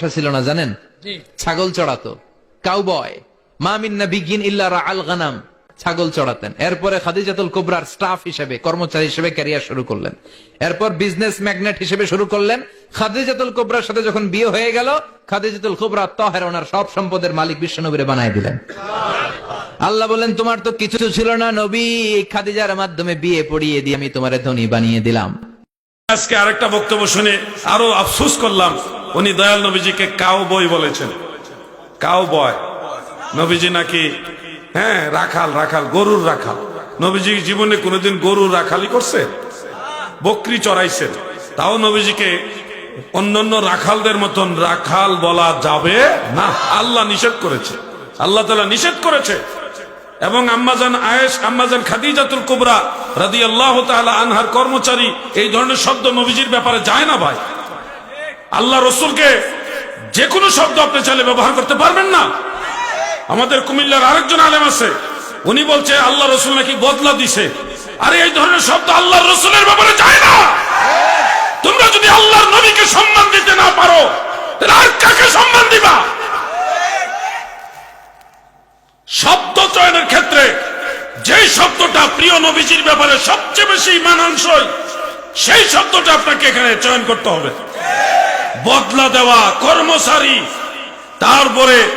পেশা ছিল না জানেন? ছাগল চড়াতো। কাউবয় মামিন নাবিগিন ইল্লা আল গানাম। ছাগল চড়াতেন। এরপরে খাদিজাতুল কুবরার স্টাফ হিসেবে কর্মচারী হিসেবে ক্যারিয়ার শুরু করলেন। এরপর বিজনেস ম্যাগনেট হিসেবে শুরু করলেন। খাদিজাতুল কুবরার সাথে যখন বিয়ে হয়ে গেল খাদিজাতুল কুবরা তহের ওনার সব সম্পদের মালিক বিশ্বনবীরে বানাই দিলেন। আল্লাহ বলেন তোমার তো কিছু ছিল না নবী খাদিজার মাধ্যমে বিয়ে পড়িয়ে দিয়ে আমি তোমার ধনী বানিয়ে দিলাম। আজকে আরেকটা বক্তব্য শুনে আরও আফসোস করলাম। উনি দয়াল নবীজিকে কাউ বই বলেছেন। কাউ বয় নবীজি নাকি হ্যাঁ রাখাল রাখাল, গরুর রাখাল। নবীজি জীবনে কোনোদিন গরুর রাখালি করছে? বকরি চড়াইছেন। তাও নবীজিকে অন্যান্য রাখালদের মতন রাখাল বলা যাবে না। আল্লাহ নিষেধ করেছে। আল্লাহ তালা নিষেধ করেছে। এবং আম্মাজান আয়েশ, আম্মাজান খাদিজাতুল কুবরা রাদি আল্লাহ আনহার কর্মচারী, এই ধরনের শব্দ নবীজির ব্যাপারে যায় না ভাই। আল্লাহ রসুলকে যে কোনো শব্দ আপনি চাইলে ব্যবহার করতে পারবেন না। আমাদের কুমিল্লার আরেকজন আলেম আছে, উনি বলছে, আল্লাহ রসুল নাকি বদলা দিছে। আরে, এই ধরনের শব্দ আল্লাহ রসুলের ব্যাপারে যায় না। তোমরা যদি আল্লাহর নবীকে সম্মান দিতে না পারো আর কাকে সম্মান দিবা? শব্দ চয়নের ক্ষেত্রে যেই শব্দটা প্রিয় নবীজির ব্যাপারে সবচেয়ে বেশি মানানসই, সেই শব্দটা আপনাকে এখানে চয়ন করতে হবে। বদলা দেওয়া কর্মচারী তারপরে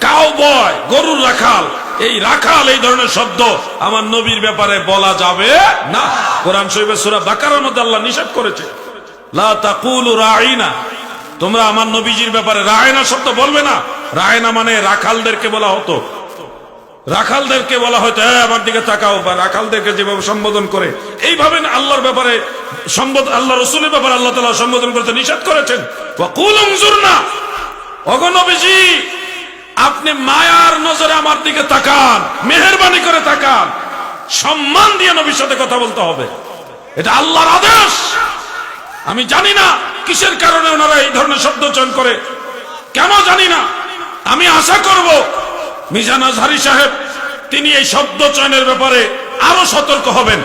কাউ বয় গরুর রাখাল। এই রাখাল এই ধরনের শব্দ আমার নবীর ব্যাপারে বলা যাবে না। কোরআন শরীফের সূরা বাকারার মধ্যে আল্লাহ নিষেধ করেছে। লা তোমরা আমার নবীজির ব্যাপারে রায়না শব্দ বলবে না। রায়না মানে রাখালদেরকে বলা হতো। রাখালদেরকে বলা হয়তো "এই, আমার দিকে তাকাও। বা রাখালদেরকে যেভাবে সম্বোধন করে। এইভাবে আল্লাহর ব্যাপারে সম্বোধন, আল্লাহ রসুলের ব্যাপারে আল্লাহ তালা সম্বোধন করতে নিষেধ করেছেন। না অগনবীজি আপনি মায়ার নজরে আমার দিকে তাকান, মেহরবানি করে তাকান। সম্মান দিয়ে নবীর সাথে কথা বলতে হবে। এটা আল্লাহর আদেশ। আমি জানি না কিসের কারণে ওনারা এই ধরনের শব্দ চয়ন করে। কেন জানি না। আমি আশা করব মিজান আজহারি সাহেব, তিনি এই শব্দ চয়নের ব্যাপারে আরও সতর্ক হবেন।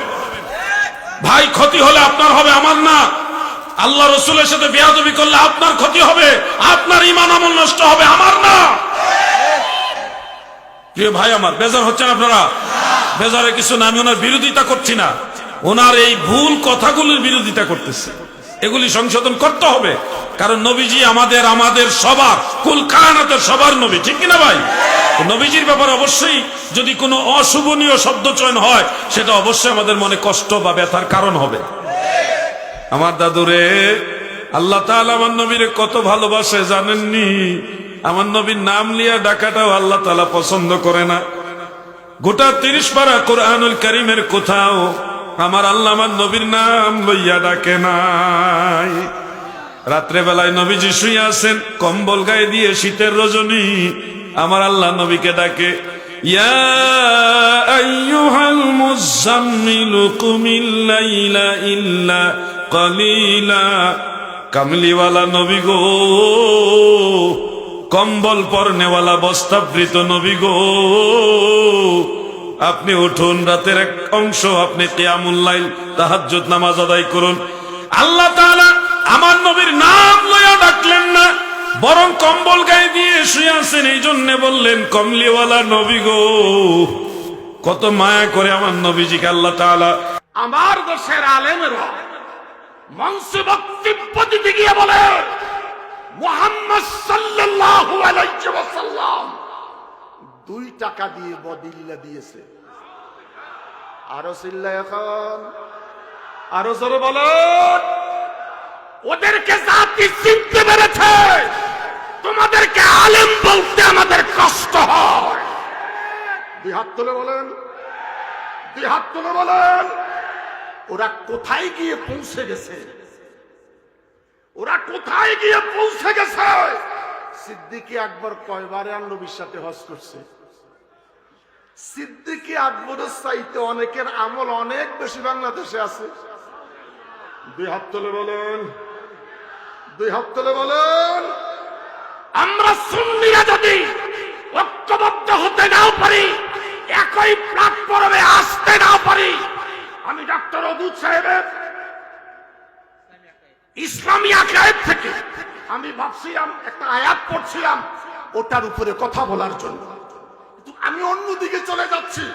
ভাই, ক্ষতি হলে আপনার হবে, আমার না। আল্লাহ রসুলের সাথে বেয়াদবি করলে আপনার ক্ষতি হবে, আপনার ইমান আমল নষ্ট হবে, আমার না। প্রিয় ভাই আমার, বেজার হচ্ছেন আপনারা? বেজারে কিছু না, আমি ওনার বিরোধিতা করছি না। ওনার এই ভুল কথাগুলির বিরোধিতা করতেছে। এগুলি সংশোধন করতে হবে। কারণ নবীজি আমাদের আমাদের সবার, কুল কায়নাতের সবার নবী, ঠিক কিনা ভাই? নবীজির ব্যাপারে অবশ্যই যদি কোনো অশুভনীয় শব্দ চয়ন হয়, সেটা অবশ্যই আমাদের মনে কষ্ট বা ব্যথার কারণ হবে। আমার দাদুরে, আল্লাহ তাআলা আমার নবীরে কত ভালোবাসে, জানেননি? আমার নবীর নাম লিয়া ডাকাটাও আল্লাহ তাআলা পছন্দ করে না। গোটা তিরিশ পারা কোরআনুল করিমের কোথাও আমার আল্লাহ আমার নবীর নাম লইয়া ডাকে নাই। রাত্রে বেলায় নবীজি শুয়ে আছেন কম্বল গায়ে দিয়ে শীতের রজনী আমার আল্লাহ নবীকে ডাকে কুমিল লাইলা ইল্লা কলিলা। কামলিওয়ালা নবী গো, কম্বল পরনেওয়ালা বস্তাবৃত নবী গো, আপনি উঠুন, রাতের এক অংশ আপনি কেয়ামুল্লাইল তাহাজ্জুদ নামাজ আদায় করুন। আল্লাহ আমার নবীর নাম লয়া ডাকলেন না বরং কম্বল গায়ে দিয়ে শুয়ে আছেন, এই জন্য বললেন, কমলিওয়ালা নবী গো, কত মায়া করে আমার নবীজিকে আল্লাহ তাআলা আমার দেশের আলেমেরা মঞ্চে বক্তব্য দিতে গিয়ে বলে মোহাম্মদ সাল্লাল্লাহু আলাইহি ওয়াসাল্লাম দুই টাকা দিয়ে বদিল্লা দিয়েছে। আরও চিল্লা এখন, আরও জোরে বলেন। ওদেরকে জাতি চিনতে পেরেছে। তোমাদেরকে আলেম বলতে আমাদের কষ্ট হয়। তুলে বলেন। দুই তুলে বলেন। ওরা কোথায় গিয়ে পৌঁছে গেছে? ওরা কোথায় গিয়ে পৌঁছে গেছে? সিদ্দিকি আকবর কয়বারে নবীর সাথে হজ করছে? সিদ্দিকি আকবরের চাইতে অনেকের আমল অনেক বেশি বাংলাদেশে আছে। দুই তুলে বলেন। দুই হাত তুলে বলেন। আমরা সুন্নিরা যদি ঐক্যবদ্ধ হতে নাও পারি, একই প্ল্যাটফর্মে আসতে নাও পারি, আমি ডক্টর অদুত সাহেবের ইসলামী আকায়েদ থেকে আমি ভাবছিলাম, একটা আয়াত পড়ছিলাম, ওটার উপরে কথা বলার জন্য। কিন্তু আমি অন্যদিকে চলে যাচ্ছি।